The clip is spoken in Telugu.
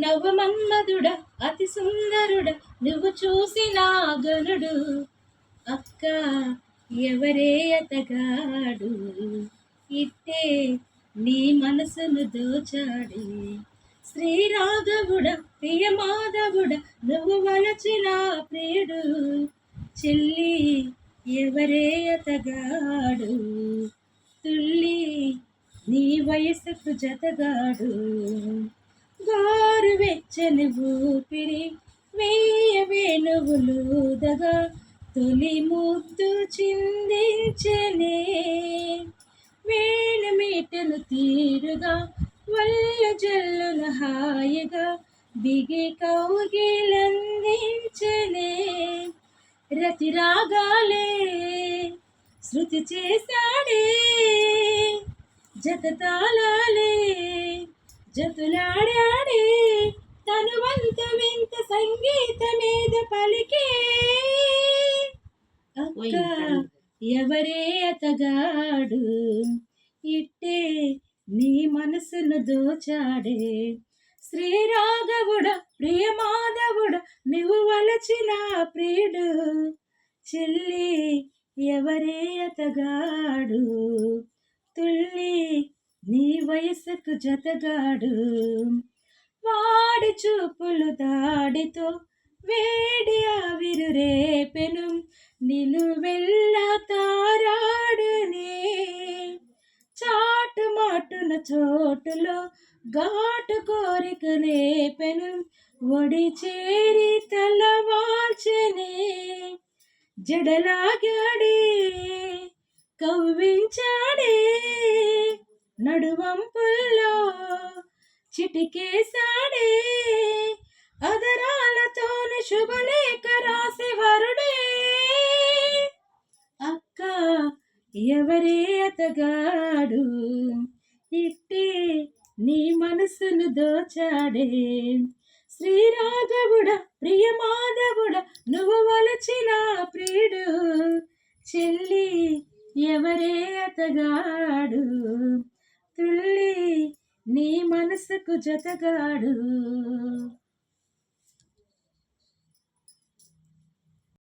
నవమన్మధుడ అతి సుందరుడ నువ్వు చూసిన గనుడు. అక్క ఎవరే అతగాడు? ఇట్టే నీ మనసును దోచాడు. శ్రీరాఘవుడ ప్రియమాధవుడ నువ్వు వలచిన ప్రియుడు. చెల్లి ఎవరే అతగాడు? తుల్లి నీ వయసుకు జతగాడు. వెచ్చని ఊపిరి వేయ వేణువులుదగా తొలి ముద్దు చిందించనే. వేణు మీటను తీరుగా వల్ల జల్లున హాయిగా బిగి కౌగిలందించనే రతి రాగాలే శృతి చేశాడే. జత తాళాలే జతులాడా సంగీతమేద పలికే అక్క ఎవరే అతగాడు? ఇట్టే నీ మనసును దోచాడే. శ్రీరాఘవుడ ప్రియమాధవుడ నువ్వు వలచిన ప్రియుడు. చెల్లి ఎవరే అతగాడు? తుల్లి నీ వయసుకు జతగాడు. వాడి చూపులు దాడితో వేడి ఆవిరు రేపెను. నిలువెల్ల తారాడునే. చాటు మాటున చోటులో ఘాటు కోరిక లేపెను. ఒడి చేరి తలవాల్చనే జడలాగాడే కవ్వించాడే. నడువంపుల్లో చిటికేశాడే అదరాలతోని శుభలేఖ రాసి వరుడే. అక్క ఎవరే అతగాడు? ఇట్టే నీ మనసును దోచాడే. శ్రీరాఘవుడ ప్రియమాధవుడ నువ్వు వలచిన ప్రియుడు. చెల్లి నీ మనసుకు జతగాడు.